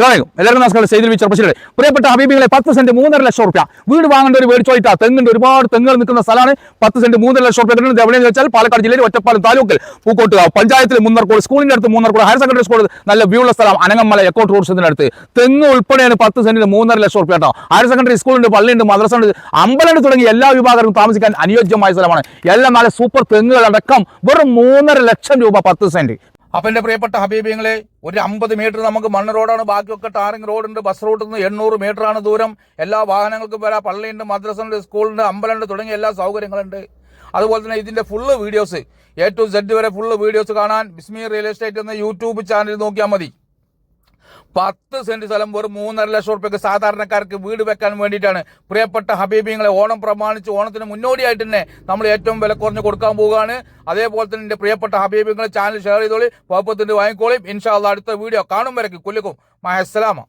അസ്സലാമലൈക്കും എല്ലാവർക്കും നമസ്കാരം. സെയ്തിൽ ചെറുപ്പശ്ശേരി പ്രിയപ്പെട്ട ഹബീബികളെ പത്ത് സെന്റ് മൂന്നര ലക്ഷം റുപ്യ. വീട് വാങ്ങേണ്ട ഒരു മേടിച്ചോയിട്ടാ തെങ്ങുണ്ട്. ഒരുപാട് തെങ്ങുകൾ നിൽക്കുന്ന സ്ഥലമാണ് പത്ത് സെന്റ് മൂന്നര ലക്ഷം റുപ്യ കിട്ടുന്നത്. എവിടെയെന്ന് വെച്ചാൽ പാലക്കാട് ജില്ലയിൽ ഒറ്റപ്പാലം താലൂക്കിൽ പൂക്കോട്ടുകാവ് പഞ്ചായത്തിൽ മുന്നർക്കോട് സ്കൂളിന്റെ അടുത്ത് മുന്നർക്കോട് ഹയർ സെക്കൻഡറി സ്കൂൾ നല്ല വ്യൂ ഉള്ള സ്ഥലം അനങ്ങമല എക്കോ ടൂറിസത്തിന്റെ അടുത്ത്. തെങ്ങ് ഉൾപ്പെടെയാണ് പത്ത് സെന്റിന് മൂന്നര ലക്ഷം റുപ്യ കേട്ടോ. ഹയർ സെക്കൻഡറി സ്കൂളുണ്ട് പള്ളിയുണ്ട് മദ്രസ ഉണ്ട്. അമ്പലമുണ്ട് തുടങ്ങി എല്ലാ വിഭാഗങ്ങളും താമസിക്കാൻ അനുയോജ്യമായ സ്ഥലമാണ്. എല്ലാം നല്ല സൂപ്പർ തെങ്ങുകൾ അടക്കം വെറും മൂന്നര ലക്ഷം രൂപ പത്ത് സെന്റ്. അപ്പൊ എന്റെ പ്രിയപ്പെട്ട ഹബീബിങ്ങളെ ഒരു അമ്പത് മീറ്റർ നമുക്ക് മണ്ണ് റോഡാണ് ബാക്കിയൊക്കെ ടാറിംഗ് റോഡുണ്ട് ബസ് റൂട്ടിൽ നിന്ന് എണ്ണൂറ് മീറ്റർ ആണ് ദൂരം. എല്ലാ വാഹനങ്ങൾക്കും വരാം പള്ളിയുണ്ട് മദ്രസ ഉണ്ട് സ്കൂളുണ്ട് അമ്പലമുണ്ട് തുടങ്ങിയ എല്ലാ സൗകര്യങ്ങളുണ്ട്. അതുപോലെ തന്നെ ഇതിന്റെ full videos A to Z വരെ ഫുള്ള് വീഡിയോസ് കാണാൻ ബിസ്മി റിയൽ എസ്റ്റേറ്റ് എന്ന യൂട്യൂബ് ചാനൽ നോക്കിയാൽ മതി. പത്ത് സെന്റ് സ്ഥലം വെറും മൂന്നര ലക്ഷം റുപ്യക്ക് സാധാരണക്കാർക്ക് വീട് വെക്കാൻ വേണ്ടിയിട്ടാണ്. പ്രിയപ്പെട്ട ഹബീബിങ്ങളെ ഓണം പ്രമാണിച്ച് ഓണത്തിന് മുന്നോടിയായിട്ട് തന്നെ നമ്മൾ ഏറ്റവും വില കുറഞ്ഞ് കൊടുക്കാൻ പോവുകയാണ്. അതേപോലെ തന്നെ എന്റെ പ്രിയപ്പെട്ട ഹബീബിങ്ങളെ ചാനൽ ഷെയർ ചെയ്തോളി. പാപ്പത്തിന്റെ വാങ്ങിക്കോളിയും. ഇൻഷാല്ല അടുത്ത വീഡിയോ കാണും വരയ്ക്ക്. കൊല്ലിക്കും. മഹസ്സലാമ